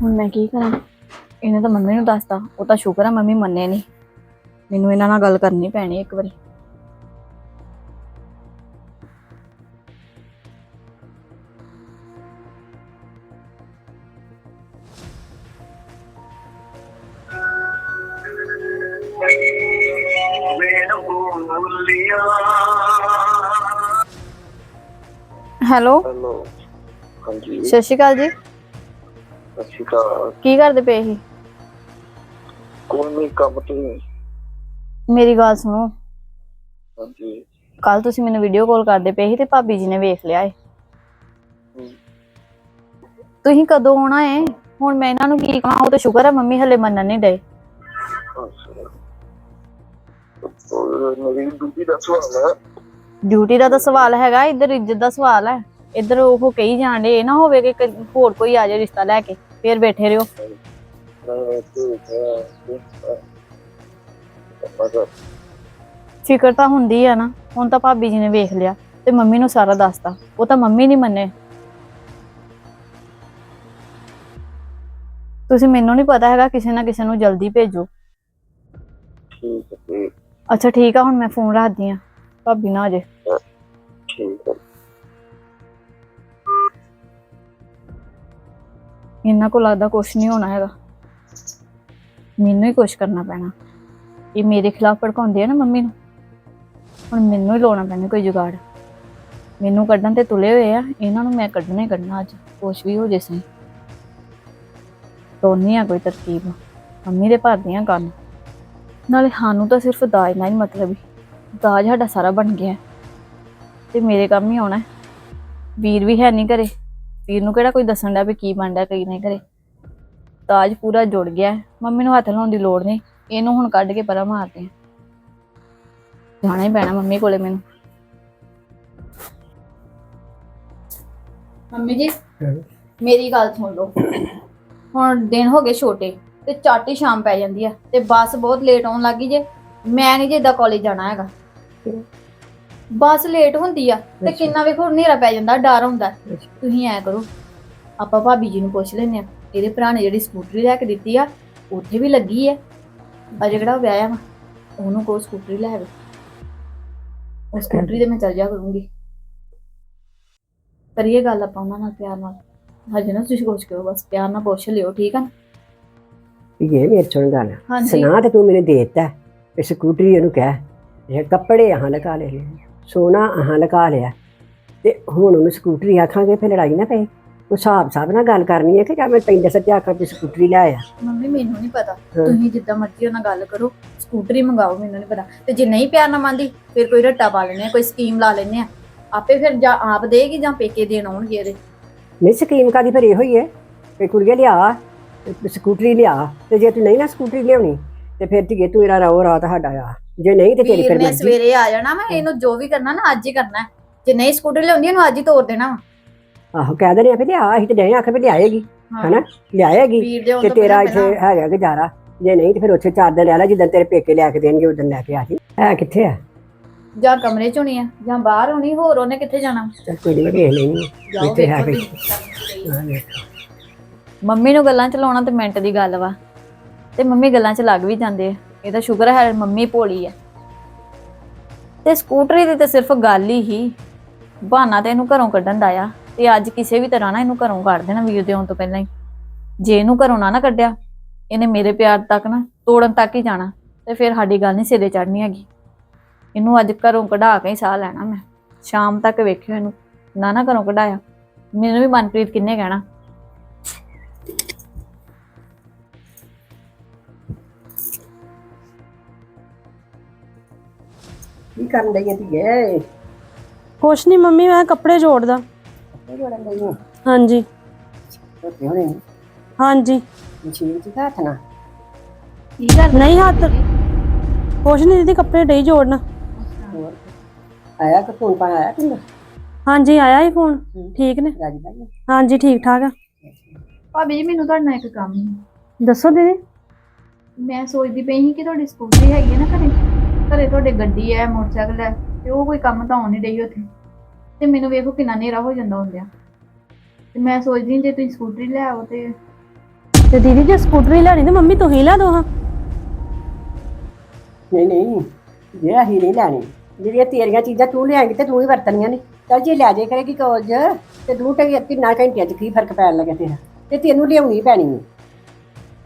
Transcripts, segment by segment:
ਹੁਣ ਮੈਂ ਕੀ ਕਰਾਂ? ਇਹਨੇ ਤਾਂ ਮੰਮੀ ਨੂੰ ਦੱਸਤਾ। ਉਹ ਤਾਂ ਸ਼ੁਕਰ ਆ ਮੰਮੀ ਮੰਨੇ ਨਹੀਂ। ਮੈਨੂੰ ਇਹਨਾਂ ਨਾਲ ਗੱਲ ਕਰਨੀ ਪੈਣੀ ਇੱਕ ਵਾਰੀ। ਹੈਲੋ। ਹੈਲੋ। ਹਾਂਜੀ। ਸਤਿ ਸ਼੍ਰੀ ਅਕਾਲ ਜੀ। ਅਕਾਲ। ਕੀ ਕਰਦੇ ਪਏ ਸੀ? ਕੋਈ ਨਹੀਂ ਕੰਮ ਤੇ ਮੇਰੀ ਗੱਲ ਸੁਣੋ। ਹਾਂਜੀ। ਕੱਲ ਤੁਸੀਂ ਮੈਨੂੰ ਵੀਡੀਓ ਕਾਲ ਕਰਦੇ ਪਏ ਸੀ ਤੇ ਭਾਬੀ ਜੀ ਨੇ ਵੇਖ ਲਿਆ ਏ। ਤੁਸੀਂ ਕਦੋਂ ਆਉਣਾ ਏ? ਹੁਣ ਮੈਂ ਇਹਨਾਂ ਨੂੰ ਕੀ ਕਹਾਂ ਉਹ ਤਾਂ ਸ਼ੁਕਰ ਹੈ ਮੰਮੀ ਹਲੇ ਮੰਨਣ ਨਹੀਂ ਡਏ। ਅੱਛਾ। ਮੇਰੀ ਡਿਊਟੀ ਦਾ ਸਵਾਲ ਹੈ। ਡਿਊਟੀ ਦਾ ਤਾਂ ਸਵਾਲ ਹੈਗਾ ਇੱਧਰ ਇੱਜ਼ਤ ਦਾ ਸਵਾਲ ਹੈ। ਇੱਧਰ ਉਹ ਕਹੀ ਜਾਂਦੇ ਇਹ ਨਾ ਹੋਵੇ ਕਿ ਕ- ਹੋਰ ਕੋਈ ਆ ਜਾਏ ਰਿਸ਼ਤਾ ਲੈ ਕੇ ਫੇਰ ਬੈਠੇ ਰਹੋ ਹੈ ਫਿਕਰ ਤਾਂ ਹੁੰਦੀ ਆ ਨਾ ਹੁਣ ਤਾਂ ਭਾਬੀ ਜੀ ਨੇ ਵੇਖ ਲਿਆ ਤੇ ਮੰਮੀ ਨੂੰ ਸਾਰਾ ਦੱਸਤਾ ਉਹ ਤਾਂ ਮੰਮੀ ਨਹੀਂ ਮੰਨੇ। ਤੁਸੀਂ ਮੈਨੂੰ ਨਹੀਂ ਪਤਾ ਹੈਗਾ ਕਿਸੇ ਨਾ ਕਿਸੇ ਨੂੰ ਜਲਦੀ ਭੇਜੋ। ਠੀਕ ਹੈ ਅੱਛਾ ਠੀਕ ਆ ਹੁਣ ਮੈਂ ਫੋਨ ਰੱਖਦੀ ਆ। ਭਾਬੀ ਨਾ ਆ ਜੇ ਠੀਕ ਹੈ। ਇਹਨਾਂ ਕੋਲ ਲੱਗਦਾ ਕੁਛ ਨਹੀਂ ਹੋਣਾ ਹੈਗਾ। ਮੈਨੂੰ ਹੀ ਕੁਛ ਕਰਨਾ ਪੈਣਾ। ਇਹ ਮੇਰੇ ਖਿਲਾਫ ਭੜਕਾਉਂਦੇ ਆ ਨਾ ਮੰਮੀ ਨੂੰ। ਹੁਣ ਮੈਨੂੰ ਹੀ ਲਾਉਣਾ ਪੈਣਾ ਕੋਈ ਜੁਗਾੜ। ਮੈਨੂੰ ਕੱਢਣ ਤੇ ਤੁਲੇ ਹੋਏ ਆ, ਇਹਨਾਂ ਨੂੰ ਮੈਂ ਕੱਢਣਾ ਹੀ ਕੱਢਣਾ ਅੱਜ। ਕੁਛ ਵੀ ਹੋ ਜੇ ਸਹੀ। ਤੋਨੀ ਆ ਕੋਈ ਤਰਕੀਬ। ਮੰਮੀ ਦੇ ਭਰਦੀਆਂ ਕੰਨ। ਨਾਲੇ ਸਾਨੂੰ ਤਾਂ ਸਿਰਫ ਦਾਜ ਨਾਲ ਹੀ ਮਤਲਬ ਹੀ ਦਾਜ ਸਾਡਾ ਸਾਰਾ ਬਣ ਗਿਆ। ਤੇ ਮੇਰੇ ਕੰਮ ਹੀ ਆਉਣਾ। ਵੀਰ ਵੀ ਹੈ ਨਹੀਂ ਘਰੇ। ਵੀਰ ਨੂੰ ਕਿਹੜਾ ਕੋਈ ਦੱਸਣ ਦਾ ਵੀ ਕੀ ਬਣਦਾ ਕੀ ਨਹੀਂ ਕਰੇ ਤਾਜ ਪੂਰਾ ਜੁੜ ਗਿਆ ਹੈ। ਮੰਮੀ ਨੂੰ ਹੱਥ ਲਾਉਣ ਦੀ ਲੋੜ ਨਹੀਂ ਇਹਨੂੰ ਹੁਣ ਕੱਢ ਕੇ ਪਰਾਂ ਮਾਰਦੇ ਆ। ਜਾਣਾ ਹੀ ਪੈਣਾ ਮੰਮੀ ਕੋਲੇ ਮੈਨੂੰ। ਮੰਮੀ ਜੀ ਮੇਰੀ ਗੱਲ ਸੁਣ ਲਓ। ਹੁਣ ਦਿਨ ਹੋ ਗਏ ਛੋਟੇ ਤੇ ਚਾਟੀ ਸ਼ਾਮ ਪੈ ਜਾਂਦੀ ਆ ਤੇ ਬੱਸ ਬਹੁਤ ਲੇਟ ਆਉਣ ਲੱਗੀ ਜੇ। ਮੈਂ ਨਹੀਂ ਜੇ ਏਦਾਂ ਕਾਲਜ ਜਾਣਾ ਹੈਗਾ। ਬੱਸ ਲੇਟ ਹੁੰਦੀ ਆ ਤੇ ਕਿੰਨਾ ਵੇਖੋ ਹਨੇਰਾ ਪੈ ਜਾਂਦਾ ਡਰ ਹੁੰਦਾ। ਤੁਸੀਂ ਐ ਕਰੋ ਆਪਾਂ ਭਾਬੀ ਜੀ ਨੂੰ ਪੁੱਛ ਲੈਨੇ ਆ ਇਹਦੇ ਭਰਾ ਨੇ ਜਿਹੜੀ ਸਕੂਟਰੀ ਲੈ ਕੇ ਦਿੱਤੀ ਆ ਉੱਥੇ ਵੀ ਲੱਗੀ ਆ। ਅਜੇ ਕਿਹੜਾ ਉਹ ਵਿਆਹਿਆ ਵਾ ਉਹਨੂੰ ਕੋ ਸਕੂਟਰੀ ਲੈ ਆਵੇ। ਉਹ ਸਕੂਟਰੀ ਤੇ ਮੈਂ ਚੱਲ ਜਾ ਕਰੂੰਗੀ। ਕਰੀਏ ਗੱਲ ਆਪਾਂ ਉਹਨਾਂ ਨਾਲ ਪਿਆਰ ਨਾਲ। ਹਜੇ ਨਾ ਤੁਸੀਂ ਕੁਛ ਕਰੋ ਬਸ ਪਿਆਰ ਨਾਲ ਪੁੱਛ ਲਿਓ ਠੀਕ ਆ ਨਾ? ਇਹ ਮੇਰੇ ਸੁਣ ਗੱਲ ਹਾਂਜੀ। ਸੁਣਾ ਤੇ ਤੂੰ ਮੈਨੂੰ ਦੇਤਾ। ਇਹ ਸਕੂਟਰੀ ਇਹਨੂੰ ਕਹਿ। ਇਹ ਕੱਪੜੇ ਆਹਾਂ ਲਗਾ ਲਏ। ਸੋਨਾ ਆਹਾਂ ਲਗਾ ਲਿਆ। ਤੇ ਹੁਣ ਉਹਨੂੰ ਸਕੂਟਰੀ ਆਖਾਂਗੇ ਫਿਰ ਲੜਾਈ ਨਾ ਪਏ। ਉਹ ਹਿਸਾਬ ਸਾਬ ਨਾਲ ਗੱਲ ਕਰਨੀ ਹੈ ਕਿ ਜਾਂ ਮੈਂ ਪੈਂਦੇ ਸੱਤੇ ਆਖਾਂ ਵੀ ਸਕੂਟਰੀ ਲੈ ਆ ਮੰਮੀ ਮੈਨੂੰ ਨਹੀਂ ਪਤਾ। ਤੁਸੀਂ ਜਿੱਦਾਂ ਮਰਜ਼ੀ ਉਹਨਾਂ ਗੱਲ ਕਰੋ। ਸਕੂਟਰੀ ਮੰਗਾਓ ਮੈਨੂੰ ਨਹੀਂ ਪਤਾ। ਤੇ ਜੇ ਨਹੀਂ ਪਿਆਰ ਨਾਲ ਮੰਨਦੀ ਫਿਰ ਕੋਈ ਰੱਟਾ ਪਾ ਲੈਣੇ ਕੋਈ ਸਕੀਮ ਲਾ ਲੈਣੇ ਆ ਆਪੇ ਫਿਰ ਜਾਂ ਆਪ ਦੇਗੀ ਜਾਂ ਪੇਕੇ ਦੇਣ ਆਉਣਗੇ ਇਹਦੇ। ਨਹੀਂ ਸਕੀਮ ਕਾਦੀ ਫਿਰ ਇਹੋ ਹੀ ਹੈ? ਕਿ ਕੁੜੀਏ ਲਿਆ ਸਕੂਟਰੀ ਲਿਆ ਤੇ ਜੇ ਤੂੰ ਨਹੀਂ ਨਾ ਸਕੂਟਰੀ ਲਿਆਉਣੀ ਤੇ ਫਿਰ ਧੀਏ ਤੂੰ ਮੇਰਾ ਰਾਓ ਰਾਤ ਸਾਡਾ ਆ। ਜੇ ਨਹੀਂ ਤੇ ਤੇਰੀ ਵੀਰ ਫਿਰ ਨੇ ਮਰਜ਼ੀ ਸਵੇਰੇ ਆ ਜਾਣਾ ਮੈਂ ਇਹਨੂੰ ਜੋ ਵੀ ਕਰਨਾ ਨਾ ਅੱਜ ਹੀ ਕਰਨਾ ਹੈ। ਜੇ ਨਹੀਂ ਸਕੂਟਰ ਲਿਆਉਂਦੀ ਇਹਨੂੰ ਅੱਜ ਹੀ ਤੋੜ ਦੇਣਾ ਵਾ। ਆਹੋ ਕਹਿ ਦਿੰਦੇ ਆ ਵੀ ਲਿਆ ਅਸੀਂ ਤੇ ਨਹੀਂ ਆਖੇ ਵੀ ਲਿਆਏਗੀ ਹਾਂ। ਹਨਾ? ਲਿਆਏਗੀ ਵੀਰ ਦੇ ਤੇ ਤੋਂ ਤੇਰਾ ਪਹਿਲਾਂ ਇੱਥੇ ਹੈਗਾ ਗੁਜ਼ਾਰਾ। ਜੇ ਨਹੀਂ ਤੇ ਫਿਰ ਉੱਥੇ ਚਾਰ ਦਿਨ ਰਹਿ ਲੈ ਜਿੱਦਾਂ ਤੇਰੇ ਪੇਕੇ ਲਿਆ ਕੇ ਦੇਣਗੇ ਉਦੋਂ ਲੈ ਕੇ ਆ ਜੀ। ਹੈ ਕਿੱਥੇ ਆ? ਜਾਂ ਕਮਰੇ ਚ ਹੋਣੀ ਆ ਜਾਂ ਬਾਹਰ ਹੋਣੀ ਹੋਰ ਉਹਨੇ ਕਿੱਥੇ ਜਾਣਾ ਚੱਲ ਕੋਈ ਨਹੀਂ ਵੇਖ ਲੈਣੀ ਜਾਓ ਇੱਥੇ ਹੈ ਵੇਖੋ ਕੋਈ। ਤੁਸੀਂ। ਮੰਮੀ ਨੂੰ ਗੱਲਾਂ ਚ ਲਾਉਣਾ ਤੇ ਮਿੰਟ ਦੀ ਗੱਲ ਵਾ। ਤੇ ਮੰਮੀ ਗੱਲਾਂ ਚ ਲੱਗ ਵੀ ਜਾਂਦੇ ਆ। ਇਹ ਤਾਂ ਸ਼ੁਕਰ ਹੈ ਮੰਮੀ ਭੋਲੀ ਆ ਤੇ ਸਕੂਟਰੀ ਦੀ ਤਾਂ ਸਿਰਫ ਗੱਲ ਹੀ ਹੀ ਬਹਾਨਾ ਤੇ ਇਹਨੂੰ ਘਰੋਂ ਕੱਢਣ ਦਾ ਆ। ਤੇ ਅੱਜ ਕਿਸੇ ਵੀ ਤਰ੍ਹਾਂ ਨਾ ਇਹਨੂੰ ਘਰੋਂ ਕੱਢ ਦੇਣਾ ਵੀਰ ਦੇ ਆਉਣ ਤੋਂ ਪਹਿਲਾਂ ਹੀ। ਜੇ ਇਹਨੂੰ ਘਰੋਂ ਨਾ ਨਾ ਕੱਢਿਆ, ਇਹਨੇ ਮੇਰੇ ਪਿਆਰ ਤੱਕ ਨਾ ਤੋੜਨ ਤੱਕ ਹੀ ਜਾਣਾ। ਤੇ ਫਿਰ ਸਾਡੀ ਗੱਲ ਨਹੀਂ ਸਿਰੇ ਚੜਨੀ ਹੈਗੀ। ਇਹਨੂੰ ਅੱਜ ਘਰੋਂ ਕਢਾ ਕੇ ਹੀ ਸਾਹ ਲੈਣਾ ਮੈਂ। ਸ਼ਾਮ ਤੱਕ ਵੇਖਿਓ ਇਹਨੂੰ। ਨਾ ਨਾ ਘਰੋਂ ਕਢਾਇਆ। ਮੈਨੂੰ ਵੀ ਮਨਪ੍ਰੀਤ ਕਿੰਨੇ ਕਹਿਣਾ। ਕਰਨ ਲਈ ਹੈ ਧੀਏ? ਕੁਛ ਨਹੀਂ ਮੰਮੀ ਮੈਂ ਕੱਪੜੇ ਜੋੜਦਾ। ਜੋੜਨ ਲਈ ਹਾਂਜੀ। ਧੋਤੇ ਹੋਣੇ ਨੇ ਹਾਂਜੀ। ਮਸ਼ੀਨ ਚ ਹੱਥ ਨਾ। ਕੀ ਕਰ ਨਹੀਂ ਹੱਥ। ਕੁਛ ਨਹੀਂ ਦੀਦੀ ਕੱਪੜੇ ਡੇ ਜੋੜਨਾ। ਆਇਆ ਕਿ ਫੋਨ ਪਾ ਆਇਆ ਕਿੰਨਾ ਹਾਂਜੀ ਆਇਆ ਹੀ ਫੋਨ। ਠੀਕ ਨੇ। ਰਾਜੀ ਹਾਂਜੀ ਠੀਕ ਠਾਕ ਆ। ਭਾਬੀ ਜੀ ਮੈਨੂੰ ਤੁਹਾਡੇ ਨਾਲ ਇੱਕ ਕੰਮ ਸੀ। ਦੱਸੋ ਦੀਦੀ। ਮੈਂ ਸੋਚਦੀ ਪਈ ਸੀ ਕਿ ਤੁਹਾਡੀ ਸਕੂਟਰੀ ਹੈਗੀ ਹੈ ਨਾ ਘਰੇ। ਘਰੇ ਤੁਹਾਡੇ ਗੱਡੀ ਹੈ ਮੋਟਰਸਾਈਕਲ ਹੈ ਤੇ ਉਹ ਕੋਈ ਕੰਮ ਤਾਂ ਆਉਣ ਨਹੀਂ ਰਹੀ ਉੱਥੇ। ਤੇ ਮੈਨੂੰ ਵੇਖੋ ਕਿੰਨਾ ਹਨੇਰਾ ਹੋ ਜਾਂਦਾ ਹੁੰਦਿਆ ਤੇ ਮੈਂ ਸੋਚਦੀ ਜੇ ਤੁਸੀਂ ਸਕੂਟਰੀ ਲੈ ਆਓ ਤੇ ਤੇ ਦੀਦੀ ਜੇ ਸਕੂਟਰੀ ਲੈਣੀ ਤੇ ਮੰਮੀ ਤੂੰ ਹੀ ਲੈ ਦੋ ਹਾਂ। ਨਹੀਂ ਨਹੀਂ ਇਹ ਅਸੀਂ ਨਹੀਂ ਲੈਣੀ ਜਿਹੜੀਆਂ ਤੇਰੀਆਂ ਚੀਜ਼ਾਂ ਤੂੰ ਲਿਆਏਂਗੀ ਤੇ ਤੂੰ ਹੀ ਵਰਤਣੀਆਂ ਨੇ। ਚੱਲ ਜੇ ਲੈ ਜੇ ਕਰੇਗੀ ਕਾਲਜ ਤੇ ਦੂ ਟੇ ਤਿੰਨਾਂ ਘੰਟਿਆਂ ਚ ਕੀ ਫ਼ਰਕ ਪੈਣ ਲੱਗਾ ਤੇਰਾ? ਤੇ ਤੈਨੂੰ ਲਿਆਉਣੀ ਪੈਣੀ ਹੈ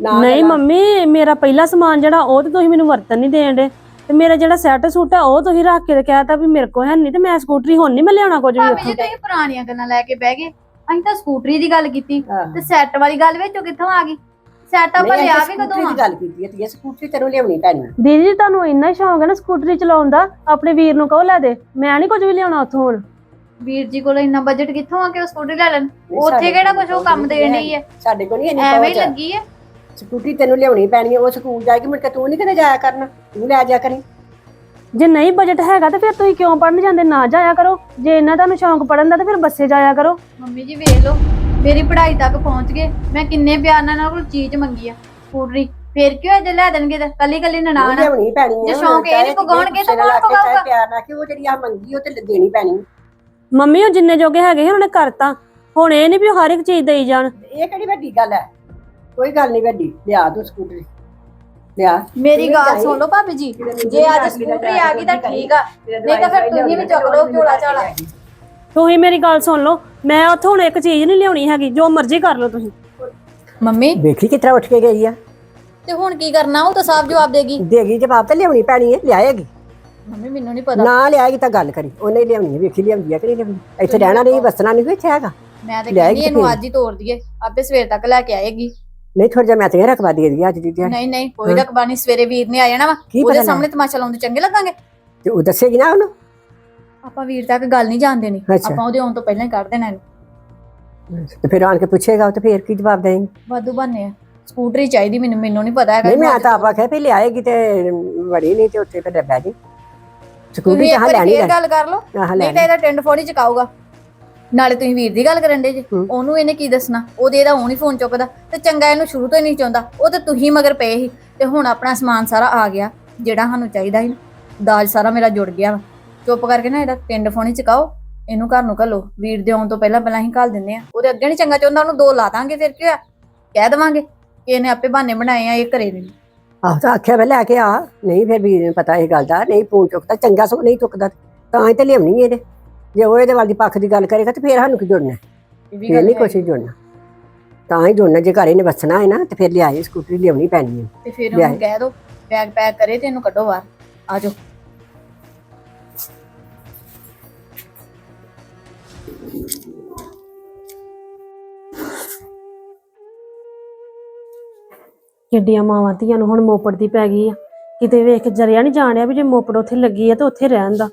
ਨਾ ਨਹੀਂ ਮੰਮੀ ਮੇਰਾ ਪਹਿਲਾ ਸਮਾਨ ਜਿਹੜਾ ਉਹ ਤੇ ਤੁਸੀਂ ਮੈਨੂੰ ਵਰਤਨ ਨਹੀਂ ਦੇਣ ਦੇ। ਤੇ ਮੇਰਾ ਜਿਹੜਾ ਸੈੱਟ ਸੂਟ ਆ ਉਹ ਤੁਸੀਂ ਰੱਖ ਕੇ ਕਹਿਤਾ ਵੀ ਮੇਰੇ ਕੋਲ ਹੈ ਨਹੀਂ ਤੇ ਮੈਂ ਸਕੂਟਰੀ ਹੁਣ ਨਹੀਂ ਮੈਂ ਲਿਆਉਣਾ ਕੁਝ ਵੀ ਭਾਵੇਂ ਉੱਥੋਂ ਜੀ ਤੁਸੀਂ ਪੁਰਾਣੀਆਂ ਗੱਲਾਂ ਲੈ ਕੇ ਬਹਿ ਗਏ ਅਸੀਂ ਤਾਂ ਸਕੂਟਰੀ ਦੀ ਗੱਲ ਕੀਤੀ ਆਹੋ। ਤੇ ਸੈੱਟ ਵਾਲੀ ਗੱਲ ਵਿੱਚੋਂ ਕਿੱਥੋਂ ਆ ਗਈ? ਸੈੱਟ ਆਪਾਂ ਲਿਆ ਵੀ ਕਦੋਂ ਸਕੂਟਰੀ ਆ? ਦੀ ਗੱਲ ਕੀਤੀ ਹੈ ਤੇ ਇਹ ਸਕੂਟਰੀ ਤੈਨੂੰ ਲਿਆਉਣੀ ਪੈਣੀ ਦੀਦੀ ਜੀ ਤੁਹਾਨੂੰ ਇੰਨਾ ਹੀ ਸ਼ੌਂਕ ਹੈ ਨਾ ਸਕੂਟਰੀ ਚਲਾਉਣ ਦਾ ਆਪਣੇ ਵੀਰ ਨੂੰ ਕਹੋ ਲੈ ਦੇ ਮੈਂ ਨਹੀਂ ਕੁਝ ਵੀ ਲਿਆਉਣਾ ਉੱਥੋਂ ਹੁਣ। ਵੀਰ ਜੀ ਕੋਲ ਇੰਨਾ ਬਜਟ ਕਿੱਥੋਂ ਆ ਕਿ ਉਹ ਸਕੂਟਰੀ ਲੈ ਲੈਣ? ਨਹੀਂ, ਉੱਥੇ ਸਾਡੇ ਕਿਹੜਾ ਕੁਝ ਉਹ ਕੰਮ ਦੇਣ ਹੈ। ਨਹੀਂ ਹੈ? ਸਾਡੇ ਕੋਲ ਨਹੀਂ ਇੰਨੀ ਐਵੇਂ ਹੀ ਪਹੁੰਚ ਹੈ। ਲੱਗੀ ਹੈ? ਸਕੂਟਰੀ ਤੈਨੂੰ ਲਿਆਉਣੀ ਪੈਣੀ ਹੈ ਉਹ ਸਕੂਲ ਜਾਏਗੀ ਮੁੜ ਕੇ ਤੂੰ ਨਹੀਂ ਕਿਤੇ ਜਾਇਆ ਕਰਨਾ ਤੂੰ ਲੈ ਜਾ ਕਰੀ। ਜੇ ਨਹੀਂ ਬਜਟ ਹੈਗਾ ਤੇ ਫਿਰ ਤੁਸੀਂ ਕਿਉਂ ਪੜਨ ਜਾਂਦੇ? ਨਾ ਜਾਇਆ ਕਰੋ। ਜੇ ਇੰਨਾ ਤੁਹਾਨੂੰ ਸ਼ੌਂਕ ਪੜਨ ਦਾ ਤੇ ਫਿਰ ਬੱਸੇ ਜਾਇਆ ਕਰੋ। ਮੰਮੀ ਜੀ ਵੇਖ ਲਓ ਮੇਰੀ ਪੜ੍ਹਾਈ ਤੱਕ ਪਹੁੰਚ ਗਏ। ਮੈਂ ਕਿੰਨੇ ਪਿਆਰ ਨਾਲ ਇਹਨਾਂ ਕੋਲ ਚੀਜ਼ ਮੰਗੀ ਆ ਸਕੂਟਰੀ। ਫੇਰ ਕਿਉਂ ਜੇ ਲੈ ਦੇਣਗੇ ਤਾਂ? ਕੱਲੀ ਕੱਲੀ ਉਹ ਨਨਾਣ ਆ। ਲਿਆਉਣੀ ਪੈਣੀ ਹੈ ਜੇ ਸ਼ੌਂਕ ਇਹ ਨੀ ਪਗਾਉਣਗੇ ਤਾਂ ਕੌਣ ਪਗਾਊਗਾ? ਪਿਆਰ ਨਾਲ ਕਿ ਉਹ ਜਿਹੜੀ ਆ ਮੰਗੀ ਉਹ ਤੇ ਦੇਣੀ ਪੈਣੀ। ਹੈ। ਮੰਮੀ ਉਹ ਜਿੰਨੇ ਜੋਗੇ ਹੈਗੇ ਸੀ ਉਹਨਾਂ ਨੇ ਕਰਤਾ। ਹੁਣ ਇਹ ਨਹੀਂ ਵੀ ਉਹ ਹਰ ਇੱਕ ਚੀਜ਼ ਦੇਈ ਜਾਣ। ਇਹ ਕਿਹੜੀ ਵੱਡੀ ਗੱਲ ਹੈ? ਕੋਈ ਗੱਲ ਨਹੀਂ ਵੱਡੀ ਲਿਆ ਤੂੰ ਸਕੂਟਰੀ। ਲਿਆ। ਮੇਰੀ ਗੱਲ। ਸੁਣ ਲਓ ਭਾਬੀ ਜੀ। ਜੇ ਅੱਜ ਸਕੂਟਰੀ ਆ ਗਈ ਤਾਂ ਠੀਕ ਆ। ਨਹੀਂ ਤਾਂ ਫਿਰ ਤੁਸੀਂ ਵੀ ਚੁੱਕ ਲਓ ਝੋਲਾ ਝਾਲਾ। ਤੁਸੀਂ ਮੇਰੀ ਗੱਲ ਸੁਣ ਲਓ। ਮੈਂ ਉੱਥੋਂ ਹੁਣ ਇੱਕ ਚੀਜ਼ ਨਹੀਂ ਲਿਆਉਣੀ ਹੈਗੀ ਜੋ ਮਰਜ਼ੀ ਕਰ ਲਓ ਤੁਸੀਂ। ਮੰਮੀ। ਵੇਖੀ ਕਿਤਰਾ ਉੱਠ ਕੇ ਗਈ ਆ। ਤੇ ਹੁਣ ਕੀ ਕਰਨਾ ਉਹ ਤਾਂ ਸਾਫ਼ ਜਵਾਬ ਦੇਗੀ। ਦੇਗੀ ਜਵਾਬ ਤਾਂ ਲਿਆਉਣੀ ਪੈਣੀ ਹੈ ਲਿਆਏਗੀ। ਮੰਮੀ ਮੈਨੂੰ ਨਹੀਂ ਪਤਾ। ਨਾ ਲਿਆਏਗੀ ਤਾਂ ਗੱਲ ਕਰੀ ਉਹਨੇ ਹੀ ਲਿਆਉਣੀ ਹੈ ਵੇਖੀ ਲਿਆਉਂਦੀ ਹੈ ਕਿ ਨਹੀਂ ਲਿਆਉਂਦੀ। ਇੱਥੇ ਰਹਿਣਾ ਨਹੀਂ ਵਸਣਾ ਨਹੀਂ ਕੋਈ ਇੱਥੇ ਹੈਗਾ। ਮੈਂ ਤਾਂ ਕਹਿੰਦੀ ਇਹਨੂੰ ਅੱਜ ਹੀ ਤੋੜ ਦਈਏ ਆਪੇ ਸਵੇਰ ਤੱਕ ਲੈ ਕੇ ਆਏਗੀ। ਨਹੀਂ ਥੋੜਾ ਜਿਹਾ ਮੈਂ ਤੇ ਰਖਵਾ ਦੇ ਦੀ ਅੱਜ ਦੀ ਦਿਹਾੜੀ। ਨਹੀਂ ਨਹੀਂ ਕੋਈ ਰਕਬਾ ਨਹੀਂ ਸਵੇਰੇ ਵੀਰ ਨੇ ਆ ਜਾਣਾ ਵਾ। ਕੀ ਉਹਦੇ ਸਾਹਮਣੇ ਤਮਾਸ਼ਾ ਲਾਉਂਦੇ ਚੰਗੇ ਲੱਗਾਂਗੇ। ਤੇ ਉਹ ਦੱਸੇਗੀ ਨਾ ਉਹਨੂੰ? ਆਪਾਂ ਵੀਰ ਤੱਕ ਗੱਲ ਨਹੀਂ ਜਾਣ ਦੇਣੀ ਅੱਛਾ। ਆਪਾਂ ਉਹਦੇ ਆਉਣ ਤੋਂ ਪਹਿਲਾਂ ਹੀ ਕੱਢ ਦੇਣਾ ਇਹਨੂੰ। ਤੇ ਫਿਰ ਆਣ ਕੇ ਪੁੱਛੇਗਾ ਤੇ ਫਿਰ ਕੀ ਜਵਾਬ ਦੇਂਗੇ ਵਾਧੂ ਬਾਨੇ ਆ। ਸਕੂਟਰੀ ਚਾਹੀਦੀ ਮੈਨੂੰ ਮੈਨੂੰ ਨਹੀਂ ਪਤਾ ਹੈਗਾ। ਨਹੀਂ ਮੈਂ ਤਾਂ ਆਪਾਂ ਕਹਿ ਵੀ ਲਿਆਏਗੀ ਤੇ ਵੜੀ ਨਹੀਂ ਤੇ ਉੱਥੇ ਫਿਰ ਬਹਿ ਜੀ। ਸਕੂਟੀ ਤੁਸੀਂ ਤਾਂ ਇੱਕ ਹਾਂ ਵਾਰੀ ਲੈਣੀ ਫੇਰ ਹੈ ਗੱਲ ਕਰ ਲਓ। ਨਹੀਂ ਤਾਂ ਇਹਦਾ ਟਿੰਡ ਫੋੜੀ ਚਕਾਊਗਾ। ਨਾਲੇ ਤੁਸੀਂ ਵੀਰ ਦੀ ਗੱਲ ਕਰਨ ਦੇ ਜੇ। ਉਹਨੂੰ ਇਹਨੇ ਕੀ ਦੱਸਣਾ? ਉਹਦੇ ਇਹਦਾ ਹੁਣ ਹੀ ਫੋਨ ਚੁੱਕਦਾ ਤੇ ਚੰਗਾ ਇਹਨੂੰ ਸ਼ੁਰੂ ਤੋਂ ਹੀ ਨਹੀਂ ਚਾਹੁੰਦਾ। ਉਹ ਤੇ ਤੁਸੀਂ ਮਗਰ ਪਏ ਸੀ ਤੇ ਹੁਣ ਆਪਣਾ ਸਮਾਨ ਸਾਰਾ ਆ ਗਿਆ ਜਿਹੜਾ ਸਾਨੂੰ ਚਾਹੀਦਾ ਸੀ। ਦਾਜ ਸਾਰਾ ਮੇਰਾ ਜੁੜ ਗਿਆ ਵਾ। ਚੁੱਪ ਕਰਕੇ ਨਾ ਇਹਦਾ ਟਿੰਡ ਫੋਨ ਹੀ ਚਕਾਓ ਇਹਨੂੰ ਘਰ ਨੂੰ ਘੱਲੋ। ਵੀਰ ਦੇ ਆਉਣ ਤੋਂ ਪਹਿਲਾਂ ਪਹਿਲਾਂ ਹੀ ਘੱਲ ਦਿੰਦੇ ਆ ਉਹਦੇ ਅੱਗੇ ਨਹੀਂ ਚੰਗਾ ਚਾਹੁੰਦਾ ਉਹਨੂੰ ਦੋ ਲਾ ਦਾਂਗੇ ਫਿਰ ਕੀ ਹੋਇਆ? ਕਹਿ ਦੇਵਾਂਗੇ ਕਿ ਇਹਨੇ ਆਪੇ ਬਹਾਨੇ ਬਣਾਏ ਆ ਇਹ ਘਰੇ ਨਹੀਂ ਆਹ ਤਾਂ ਆਖਿਆ ਵੇ ਲੈ ਕੇ ਆ। ਨਹੀਂ ਫਿਰ ਵੀਰ ਨੂੰ ਪਤਾ ਇਹ ਗੱਲ ਦਾ ਨਹੀਂ ਫੋਨ ਚੁੱਕਦਾ ਚੰਗਾ ਸੋ ਨਹੀਂ ਚੁੱਕਦਾ ਤਾਂ ਹੀ ਤੇ ਲਿਆਉਣੀ ਇਹਦੇ। ਜੇ ਉਹ ਇਹਦੇ ਵੱਲ ਦੀ ਪੱਖ ਦੀ ਗੱਲ ਕਰੇਗਾ ਤੇ ਫਿਰ ਸਾਨੂੰ ਕੀ ਜੁੜਨਾ ਇਹ ਵੀ ਫਿਰ ਨਹੀਂ। ਕੁਛ ਜੁੜਨਾ। ਤਾਂ ਹੀ ਜੁੜਨਾ ਜੇ ਘਰੇ ਨੇ ਵਸਣਾ ਹੈ ਨਾ ਤੇ ਫਿਰ ਲਿਆਏ ਸਕੂਟਰੀ ਲਿਆਉਣੀ ਪੈਣੀ ਹੈ। ਤੇ ਫਿਰ। ਉਹਨੂੰ ਕਹਿ ਦੋ ਬੈਗ ਪੈਕ ਕਰੇ ਤੇ ਇਹਨੂੰ ਕੱਢੋ ਬਾਹਰ। ਆ ਜਾਓ। ਕਿੱਡੀਆਂ ਮਾਵਾਂ ਧੀਆਂ ਨੂੰ ਹੁਣ ਮੋਪੜ ਦੀ ਪੈ ਗਈ ਆ। ਕਿਤੇ ਵੇਖ ਜਰਿਆ ਨਹੀਂ ਜਾਣਿਆ ਵੀ ਜੇ ਮੋਪੜ ਉੱਥੇ ਲੱਗੀ ਆ ਤੇ ਉੱਥੇ ਰਹਿਣ ਦਾ।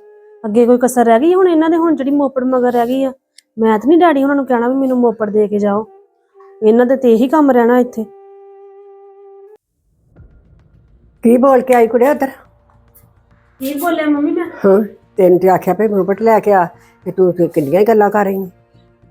ਅੱਗੇ ਕੋਈ ਕਸਰ ਰਹਿ ਗਈ? ਹੁਣ ਇਹਨਾਂ ਦੇ ਹੁਣ ਜਿਹੜੀ ਮੋਪੜ ਮਗਰ ਰਹਿ ਗਈ ਆ। ਮੈਂ ਤਾਂ ਨਹੀਂ ਡੈਡੀ ਉਹਨਾਂ ਨੂੰ ਕਹਿਣਾ ਵੀ ਮੈਨੂੰ ਮੋਪੜ ਦੇ ਕੇ ਜਾਓ। ਇਹਨਾਂ ਦੇ ਤੇ ਇਹੀ ਕੰਮ ਰਹਿਣਾ ਇੱਥੇ। ਕੀ ਬੋਲ ਕੇ ਆਈ ਕੁੜੇ ਉਧਰ? ਕੀ ਬੋਲਿਆ ਮੰਮੀ ਮੈਂ? ਹਾਂ ਤੈਨੂੰ ਤੇ ਆਖਿਆ ਭਈ ਮੋਬਟ ਲੈ ਕੇ ਆ ਤੇ ਤੂੰ ਤੇ ਕਿੰਨੀਆਂ ਹੀ ਗੱਲਾਂ ਕਰ ਰਹੀ ਹੈ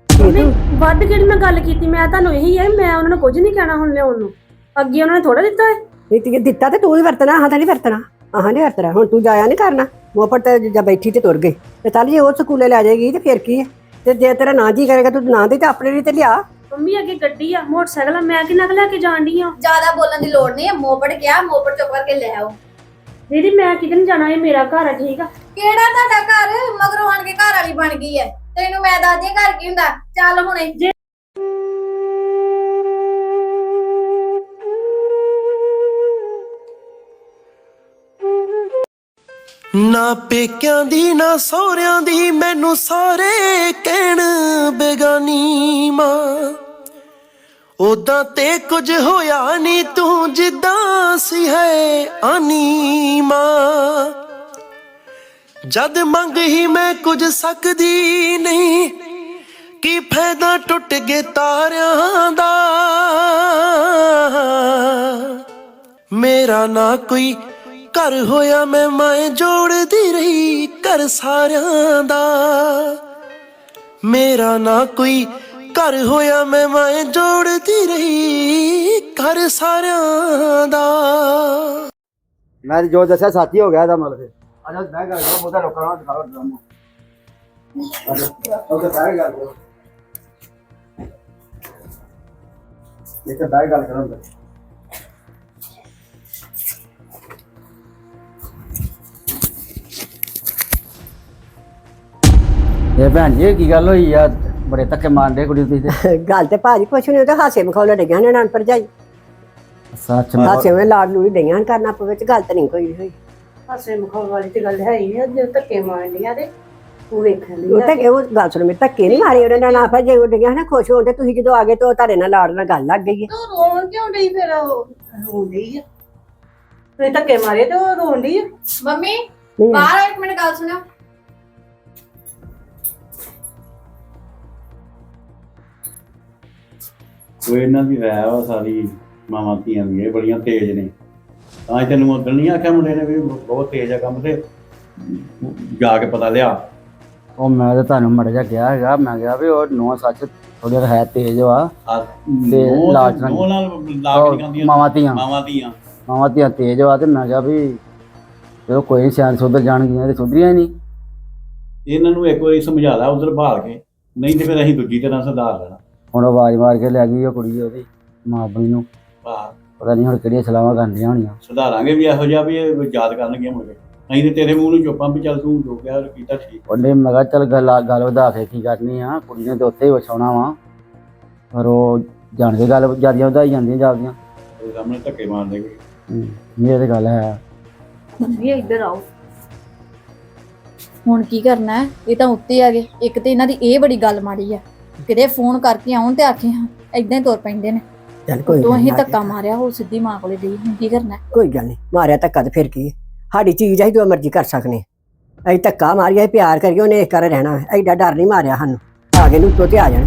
ਮੰਮੀ ਵੱਧ ਕਿਹੜੀ ਮੈਂ ਗੱਲ ਕੀਤੀ? ਮੈਂ ਤੁਹਾਨੂੰ ਇਹੀ ਹੈ ਮੈਂ ਉਹਨਾਂ ਨੂੰ ਕੁਝ ਨਹੀਂ ਕਹਿਣਾ ਹੁਣ ਲਿਆਉਣ ਨੂੰ। ਅੱਗੇ ਉਹਨਾਂ ਨੇ ਥੋੜਾ ਦਿੱਤਾ ਹੈ। ਨਹੀਂ ਤੇ ਦਿੱਤਾ ਤੇ ਤੂੰ ਹੀ ਵਰਤਣਾ ਆਹ ਤਾਂ ਨਹੀਂ ਵਰਤਣਾ। ਆਹ ਨਹੀਂ ਵਰਤਣਾ ਹੁਣ ਤੂੰ ਜਾਇਆ ਨਹੀਂ ਕਰਨਾ। ਮੋਪਟ ਤੇ ਜਾਂ ਬੈਠੀ ਤੇ ਤੁਰ ਗਈ। ਤੇ ਚੱਲ ਜੇ ਉਹ ਸਕੂਲੇ ਲੈ ਜਾਏਗੀ ਤੇ ਫਿਰ ਕੀ ਹੈ? ਤੇ ਜੇ ਤੇਰਾ ਨਾ ਜੀ ਕਰੇਗਾ ਤੂੰ ਨਾ ਦੇ ਤੇ ਆਪਣੇ ਲਈ ਤੇ ਲਿਆ। ਮੰਮੀ ਅੱਗੇ ਗੱਡੀ ਆ ਮੋਟਰਸਾਈਕਲ ਆ ਮੈਂ ਕਿੰਨਾ ਕੁ ਲੈ ਕੇ ਜਾਣ ਡਈ ਆ? ਜ਼ਿਆਦਾ ਬੋਲਣ ਦੀ ਲੋੜ ਨਹੀਂ ਹੈ ਮੋਪੜ ਕਿਹਾ ਮੋਪੜ ਚੁੱਕ ਕਰਕੇ ਲੈ ਆਓ। ਦੀਦੀ ਮੈਂ ਕਿਤੇ ਨਹੀਂ ਜਾਣਾ? ਇਹ ਮੇਰਾ ਘਰ ਆ ਠੀਕ ਆ? ਕਿਹੜਾ ਤੁਹਾਡਾ ਘਰ? ਮਗਰੋਂ ਆਣ ਕੇ ਘਰ ਵਾਲੀ ਬਣ ਗਈ ਹੈ ਤੈਨੂੰ ਮੈਂ ਦੱਸਦੀ ਘਰ ਕੀ ਹੁੰਦਾ? ਚੱਲ ਹੁਣੇ। ਨਾ ਪੇਕਿਆਂ ਦੀ, ਨਾ ਸਹੁਰਿਆਂ ਦੀ, ਮੈਨੂੰ ਸਾਰੇ ਕਹਿਣ ਬੇਗਾਨੀ ਮਾਂ। ਉਦਾਂ ਤੇ ਕੁਝ ਹੋਇਆ ਨਹੀਂ ਤੂੰ ਜਿੱਦਾਂ ਸੀ ਹੈ ਆਨੀ ਮਾਂ। ਜਦ ਮੰਗ ਹੀ ਮੈਂ ਕੁਝ ਸਕਦੀ ਨਹੀਂ, ਕੀ ਫਾਇਦਾ ਟੁੱਟ ਗਏ ਤਾਰਿਆਂ ਦਾ? ਮੇਰਾ ਨਾ ਕੋਈ ਘਰ ਹੋਇਆ ਮੈਂ ਮਾਏ ਜੋੜਦੀ ਰਹੀ ਘਰ ਸਾਰਿਆਂ ਦਾ। ਮੇਰਾ ਨਾ ਕੋਈ ਘਰ ਹੋਇਆ ਮੈਂ ਮਾਏ ਜੋੜਦੀ ਰਹੀ ਘਰ ਸਾਰਿਆਂ ਦਾ। ਮੈਂ ਜੋ ਦੱਸਿਆ ਸਾਥੀ ਹੋ ਗਿਆ ਇਹਦਾ ਮਤਲਬ। ਫਿਰ ਆਜਾ ਬਹਿ ਗਿਆ ਉਹਦਾ ਲੋਕਾਂ ਨਾਲ ਦਿਖਾਓ ਡਰਾਮਾ। ਆਜਾ ਬਹਿ ਗਿਆ। ਇੱਥੇ ਬਹਿ ਗੱਲ ਕਰੋ ਇਹ ਭੈਣ ਜੀ ਇਹ ਕੀ ਗੱਲ ਹੋਈ ਆ? ਬੜੇ ਧੱਕੇ ਮਾਰਦੇ ਕੁੜੀ ਤੁਸੀਂ ਤੇ। ਗੱਲ ਤੇ ਭਾਜੀ ਕੁਛ ਨਹੀਂ ਉਹ ਤਾਂ ਹਾਸੇ ਮਖੌਲੇ ਡਈਆਂ ਨੇ ਨਾਨ ਭਰਜਾਈ। ਸੱਚ ਹਾਸੇ ਵਿੱਚ ਲਾੜ ਲੂੜੀ ਡਈਆਂ ਕਰਨਾ ਪਵੇ ਤੇ ਗੱਲ ਤਾਂ ਨਹੀਂ ਕੋਈ ਹੋਈ। ਹਾਸੇ ਮਖੌਲ ਵਾਲੀ ਤੇ ਗੱਲ ਹੈ ਹੀ ਨਹੀਂ ਜੇ ਧੱਕੇ ਮਾਰਨੀਆਂ ਤੇ ਉਹ ਵੇਖਣ ਉਹ ਤਾਂ ਉਹ ਗੱਲ ਸੁਣ ਮੇ ਧੱਕੇ ਨਹੀਂ ਮਾਰੇ ਉਹਨਾਂ ਨਾਲ ਨਾ ਜੇ ਉਹ ਡਈਆਂ ਨਾ ਖੁਸ਼ ਹੋਣ ਤੇ ਤੁਸੀਂ ਜਦੋਂ ਆ ਗਏ ਤਾਂ ਉਹ ਤੁਹਾਡੇ ਨਾਲ ਲਾੜ ਨਾਲ ਗੱਲ ਲੱਗ ਗਈ ਹੈ। ਤੂੰ ਰੋਣ ਕਿਉਂ ਡਈ ਫਿਰ ਉਹ? ਰੋਣ ਡਈ ਆ। ਤੁਸੀਂ ਧੱਕੇ ਮਾਰੇ ਤੇ ਉਹ ਰੋਣ ਡਈ ਆ? ਮੰਮੀ ਬਾਹਰ ਇੱਕ ਮਿੰਟ ਗੱਲ ਸੁਣਿਓ। ਉਹ ਇਹਨਾਂ ਦੀ ਰਾਇ ਵਾ ਸਾਰੀ ਮਾਵਾਂ ਧੀਆਂ ਦੀ ਇਹ ਬੜੀਆਂ ਤੇਜ਼ ਨੇ। ਤਾਂ ਹੀ ਤੈਨੂੰ ਉਦੋਂ ਨਹੀਂ ਆਖਿਆ ਮੁੰਡੇ ਨੇ ਵੀ ਬਹੁਤ ਤੇਜ਼ ਆ ਕੰਮ ਤੇ। ਜਾ ਕੇ ਪਤਾ ਲਿਆ। ਉਹ ਮੈਂ ਤਾਂ ਤੁਹਾਨੂੰ ਮੜ ਜਾ ਗਿਆ ਹੈਗਾ ਮੈਂ ਕਿਹਾ ਵੀ ਉਹ ਨੋ ਸੱਚ ਥੋੜੀ ਹੈ ਤੇਜ਼ ਵਾ। ਆ ਤੇ ਲਾਜ ਨਾਲ- ਨੌ ਨਾਲ ਲਾਗ ਨਹੀਂ ਖਾਂਦੀਆਂ ਮਾਵਾਂ ਧੀਆਂ। ਮਾਵਾਂ ਧੀਆਂ। ਮਾਵਾਂ ਧੀਆਂ ਤੇਜ਼ ਵਾ ਤੇ ਮੈਂ ਕਿਹਾ ਵੀ ਜਦੋਂ ਕੋਈ ਸਿਆਣ ਸੁਧਰ ਜਾਣਗੀਆਂ ਤੇ ਸੁਧਰੀਆਂ ਨਹੀਂ। ਇਹਨਾਂ ਨੂੰ ਇੱਕ ਵਾਰੀ ਸਮਝਾ ਲਾ ਉਧਰ ਭਾਲ ਕੇ। ਨਹੀਂ ਤੇ ਫਿਰ ਅਸੀਂ ਦੂਜੀ ਤਰ੍ਹਾਂ ਸੁਧਾਰ ਲੈਣਾ ਹੁਣ ਉਹ ਆਵਾਜ਼ ਮਾਰ ਕੇ ਲੈ ਗਈ ਉਹ ਕੁੜੀ ਉਹਦੀ ਮਾਂ ਆਪਣੀ ਨੂੰ। ਆਹ, ਪਤਾ ਨਹੀਂ ਹੁਣ ਕਿਹੜੀਆਂ ਸਲਾਹਾਂ ਕਰਦੀਆਂ ਹੋਣੀਆਂ। ਸੁਧਾਰਾਂਗੇ ਵੀ ਇਹੋ ਜਿਹਾ ਵੀ ਇਹ ਯਾਦ ਕਰਨਗੇ ਮੁੜ ਕੇ। ਅਸੀਂ ਤੇ ਤੇਰੇ ਮੂੰਹ ਨੂੰ ਚੁੱਪਾਂ ਵੀ ਚੱਲ ਤੂੰ ਜੋ ਕਿਹਾ ਕੀਤਾ ਠੀਕ। ਉਹਨੇ ਮੈਂ ਕਿਹਾ ਚੱਲ ਗੱਲ ਗੱਲ ਵਧਾ ਕੇ ਕੀ ਕਰਨੀ ਆ ਕੁੜੀ ਨੇ ਤੇ ਉੱਥੇ ਹੀ ਵਸਾਉਣਾ ਵਾ। ਪਰ ਉਹ ਜਾਣ ਕੇ ਗੱਲ ਜਿਆਦੀਆਂ ਵਧਾਈ ਜਾਂਦੀਆਂ ਜਾਂਦੀਆਂ ਸਾਹਮਣੇ ਧੱਕੇ ਮਾਰਦੇ ਕੋਈ। ਇਹ ਤੇ ਗੱਲ ਹੈ। ਮੰਮੀ ਇੱਧਰ ਆਓ। ਹੁਣ ਕੀ ਕਰਨਾ ਹੈ? ਇਹ ਤਾਂ ਉੱਤੇ ਆ ਗਏ। ਇੱਕ ਤੇ ਇਹਨਾਂ ਦੀ ਇਹ ਬੜੀ ਗੱਲ ਮਾੜੀ ਆ। ਕਿਤੇ ਫੋਨ ਕਰਕੇ ਆਉਣ ਤੇ ਆਖੇ ਹਾਂ ਇਦਾਂ ਹੀ ਤੁਰ ਪੈਂਦੇ ਨੇ। ਚੱਲ ਕੋਈ ਤੂੰ ਅਸੀਂ ਧੱਕਾ ਮਾਰਿਆ ਉਹ ਸਿੱਧੀ ਮਾਂ ਕੋਲੇ ਗਈ ਹੁਣ ਕੀ ਕਰਨਾ? ਹੈ? ਕੋਈ ਗੱਲ ਨਹੀਂ ਮਾਰਿਆ ਧੱਕਾ ਤੇ ਫਿਰ ਕੀ ਹੈ? ਸਾਡੀ ਚੀਜ਼ ਅਸੀਂ ਜੋ ਮਰਜ਼ੀ ਕਰ ਸਕਨੇ ਅਸੀਂ ਧੱਕਾ ਮਾਰੀਆ ਪਿਆਰ ਕਰੀਏ ਉਹਨੇ ਇਸ ਕਰ ਰਹਿਣਾ ਹੈ। ਐਡਾ ਡਰ ਨਹੀਂ ਮਾਰਿਆ ਸਾਨੂੰ। ਆ ਗਏ ਨੂੰ ਉੱਤੋਂ ਤੇ ਆ ਜਾਣ।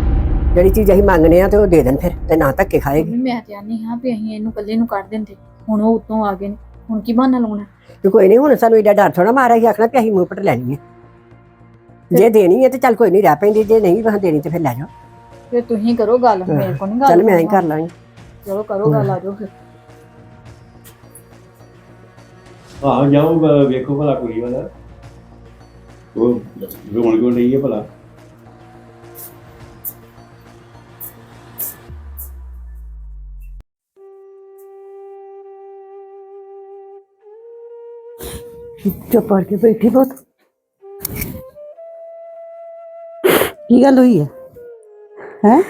ਜਿਹੜੀ ਚੀਜ਼ ਅਸੀਂ ਮੰਗਨੇ ਆ ਤੇ ਉਹ ਦੇ ਦੇਣ ਫਿਰ ਤੇ ਨਾ ਧੱਕੇ ਖਾਏਗੀ। ਮੈਂ ਤੇ ਆਨੀ ਹਾਂ ਵੀ ਅਸੀਂ ਇਹਨੂੰ ਇਕੱਲੇ ਨੂੰ ਕੱਢ ਦਿੰਦੇ। ਹੁਣ ਉਹ ਉੱਤੋਂ ਆ ਗਏ ਨੇ। ਹੁਣ ਕੀ ਬਹਾਨਾ ਲਾਉਣਾ? ਤੇ ਕੋਈ ਨਹੀਂ ਹੁਣ ਸਾਨੂੰ ਐਡਾ ਡਰ ਥੋੜਾ ਮਾਰਿਆ ਸੀ ਆਖਣਾ ਕਿ ਅਸੀਂ ਮੂੰਹ ਪਟ ਲੈਣੀ ਹੈ। ਜੇ ਦੇਣੀ ਹੈ ਤੇ ਚੱਲ ਕੋਈ ਨਹੀਂ ਰਹਿ ਪੈਂਦੀ ਜੇ ਨਹੀਂ ਵਾਹ ਦੇਣੀ ਤੇ ਫਿਰ ਲੈ ਜਾਓ। ਫਿਰ ਤੁਸੀਂ ਕਰੋ ਗੱਲ ਮੇਰੇ ਕੋਲ ਨਹੀਂ ਗੱਲ ਚੱਲ ਮੈਂ ਹੀ ਕਰ ਲਾਂਗੀ। ਚਲੋ ਕਰੋ ਗੱਲ ਆ ਜਾਓ ਫਿਰ। ਆਹੋ ਜਾਓ ਬ- ਵੇਖੋ ਭਲਾ ਕੁੜੀ ਵਾਲਾ। ਉਹ ਰੋਣ ਕਿਉਂ ਨਹੀਂ ਹੈ ਭਲਾ? ਚੁੱਪ ਕਰਕੇ ਬੈਠੀ ਬਹੁਤ। ਕੀ ਗੱਲ ਹੋਈ ਹੈ? ਹੈ?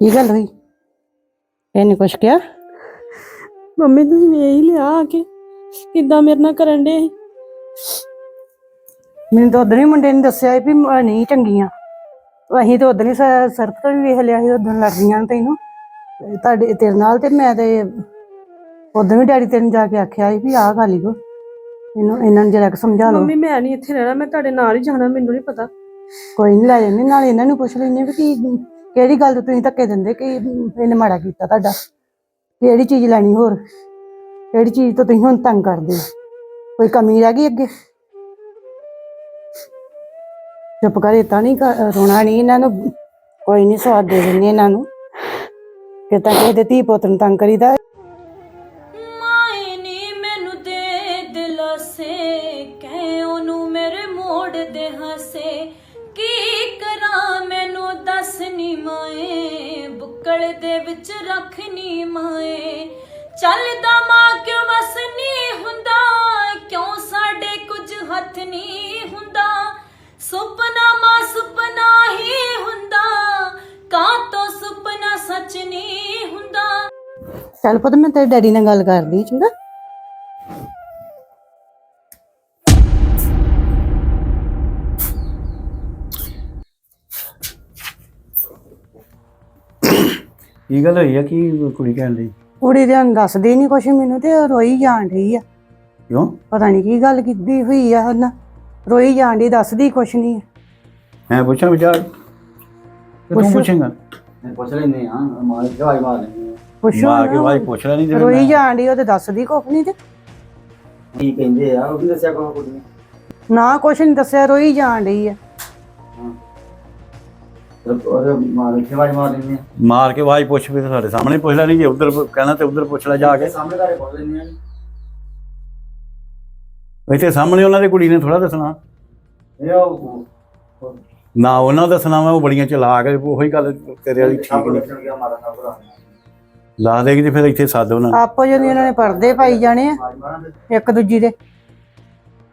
ਕੀ ਗੱਲ ਹੋਈ? ਇਹਨੇ ਕੁਛ ਕਿਹਾ? ਮੰਮੀ ਤੁਸੀਂ ਵੇਖ ਹੀ ਲਿਆ ਆ ਕੇ ਕਿੱਦਾਂ ਮੇਰੇ ਨਾਲ ਕਰਨ ਦੇ ਮੈਨੂੰ ਤਾਂ ਉਦੋਂ ਹੀ ਮੁੰਡੇ ਨੇ ਦੱਸਿਆ ਸੀ ਵੀ ਮ- ਨਹੀਂ ਚੰਗੀਆਂ। ਅਸੀਂ ਤਾਂ ਉਦੋਂ ਹੀ ਸ- ਸਰਪ ਤੋਂ ਵੀ ਵੇਖ ਲਿਆ ਸੀ ਉਦੋਂ ਲੜਦੀਆਂ ਨੇ ਤੈਨੂੰ। ਤੇ ਤੁਹਾਡੇ ਤੇਰੇ ਨਾਲ ਤੇ ਮੈਂ ਤੇ ਉਦੋਂ ਵੀ ਡੈਡੀ ਤੈਨੂੰ ਜਾ ਕੇ ਆਖਿਆ ਸੀ ਵੀ ਆਹ ਗੱਲ ਹੀ ਕੋ ਇਹਨੂੰ ਇਹਨਾਂ ਨੂੰ ਜਰਾ ਕੁ ਸਮਝਾ ਲਓ। ਮੰਮੀ ਮੈਂ ਨਹੀਂ ਇੱਥੇ ਰਹਿਣਾ ਮੈਂ ਤੁਹਾਡੇ ਨਾਲ ਹੀ ਜਾਣਾ ਮੈਨੂੰ ਨਹੀਂ ਪਤਾ। ਕੋਈ ਨਹੀਂ ਲੈ ਜਾਂਦੇ, ਨਾਲ ਇਹਨਾਂ ਨੂੰ ਪੁੱਛ ਲੈਂਦੇ ਵੀ ਕੀ, ਕਿਹੜੀ ਗੱਲ ਤੋਂ ਤੁਸੀਂ ਧੱਕੇ ਦਿੰਦੇ ਕਿ ਇਹਨੇ ਮਾੜਾ ਕੀਤਾ ਤੁਹਾਡਾ? ਕਿਹੜੀ ਚੀਜ਼ ਲੈਣੀ ਹੋਰ? ਕਿਹੜੀ ਚੀਜ਼ ਤੋਂ ਤੁਸੀਂ ਹੁਣ ਤੰਗ ਕਰਦੇ ਹੋ? ਕੋਈ ਕਮੀ ਰਹਿ ਗਈ ਅੱਗੇ? ਚੁੱਪ ਕਰੇ ਤਾਂ ਨਹੀਂ ਕ- ਰੋਣਾ ਨਹੀਂ ਇਹਨਾਂ ਨੂੰ, ਕੋਈ ਨਹੀਂ ਸਵਾਦ ਦੇ ਦਿੰਦੇ ਇਹਨਾਂ ਨੂੰ। ਕਿ ਤਾਂ ਕਿਸੇ ਧੀ ਪੁੱਤ ਨੂੰ ਤੰਗ ਕਰੀਦਾ ਬੁੱਕਲ ਦੇ ਵਿੱਚ ਰੱਖ ਮਾਏ। ਚੱਲਦਾ ਮਾਂ ਕਿਉਂ ਵਸ ਹੁੰਦਾ? ਕਿਉਂ ਸਾਡੇ ਕੁਝ ਹੱਥ ਨੀ ਹੁੰਦਾ? ਸੁਪਨਾ ਮਾਂ ਸੁਪਨਾ ਹੀ ਹੁੰਦਾ। ਕਾਂ ਤੋਂ ਸੁਪਨਾ ਸੱਚ ਨਹੀਂ ਹੁੰਦਾ? ਚੱਲ ਪੁੱਤ, ਮੈਂ ਤੇਰੇ ਡੈਡੀ ਨਾਲ ਗੱਲ ਕਰਦੀ, ਚੰਗਾ? ਕੀ ਗੱਲ ਹੋਈ ਆ? ਕੀ ਕੁੜੀ ਕਹਿਣ ਦੀ ਕੁੜੀ ਦੇ ਹੁਣ ਦੱਸਦੀ ਨਹੀਂ ਕੁਛ ਮੈਨੂੰ ਤੇ ਉਹ ਰੋਈ ਜਾਣ ਰਹੀ ਆ। ਕਿਉਂ? ਪਤਾ ਨਹੀਂ ਕੀ ਗੱਲ ਕੀਤੀ ਹੋਈ ਆ ਉਹਨਾਂ ਰੋਈ ਜਾਣ ਦੀ ਦੱਸਦੀ ਕੁਛ ਨਹੀਂ ਮੈਂ ਪੁੱਛਾਂ ਵਿਚਾਰ? ਤੇ ਤੂੰ ਪੁੱਛੋ। ਪੁੱਛੇਂਗਾ? ਪੁੱਛ ਲੈਂਦੇ ਆ ਮਾਰ ਕੇ ਆਵਾਜ਼ ਮਾਰ ਲੈਂਦੇ ਆ ਪੁੱਛੋ ਮਾਰ ਕੇ ਨਾ। ਵਾਜ ਪੁੱਛ ਲੈ ਨਹੀਂ ਰੋਈ ਜਾਣ ਦੀ ਉਹ ਤੇ ਦੱਸਦੀ ਕੁਛ ਨਹੀਂ ਤੇ। ਕੀ ਕਹਿੰਦੇ ਆ ਉਹ ਵੀ ਦੱਸਿਆ ਕੋਈ ਕੁੜੀ ਨੇ। ਨਾ ਕੁਛ ਨਹੀਂ ਦੱਸਿਆ ਰੋਈ ਜਾਣ ਰਹੀ ਆ। ਮਾਰ ਕੇ ਆਵਾਜ਼ ਪੁੱਛ ਵੀ ਸਾਡੇ ਸਾਹਮਣੇ ਪੁੱਛ ਲੈ ਨਹੀਂ ਜੇ ਉਧਰ ਕਹਿਣਾ ਤੇ ਉਧਰ ਪੁੱਛ ਲੈ ਜਾ ਕੇ। ਸਾਹਮਣੇ ਘਰੇ ਪੁੱਛ ਲੈਂਦੇ ਆ ਇੱਥੇ ਸਾਹਮਣੇ ਉਹਨਾਂ ਦੀ ਕੁੜੀ ਨੇ ਥੋੜਾ ਦੱਸਣਾ। ਨਾ ਉਹਨਾਂ ਦਾ ਦੱਸਣਾ ਵਾ, ਉਹ ਬੜੀਆਂ ਚਲਾਕ ਹੈ ਉਹੀ ਗੱਲ ਤੇਰੇ ਵਾਲੀ ਠੀਕ ਨਹੀਂ ਲਾ ਦੇ ਕਿ ਫਿਰ ਇੱਥੇ ਸੱਦ ਉਹਨਾਂ ਨੂੰ। ਆਪੋ ਜਿਹੀ ਉਹਨਾਂ ਨੇ ਪਰਦੇ ਪਾਈ ਜਾਣੇ ਆ, ਇੱਕ ਦੂਜੀ ਦੇ।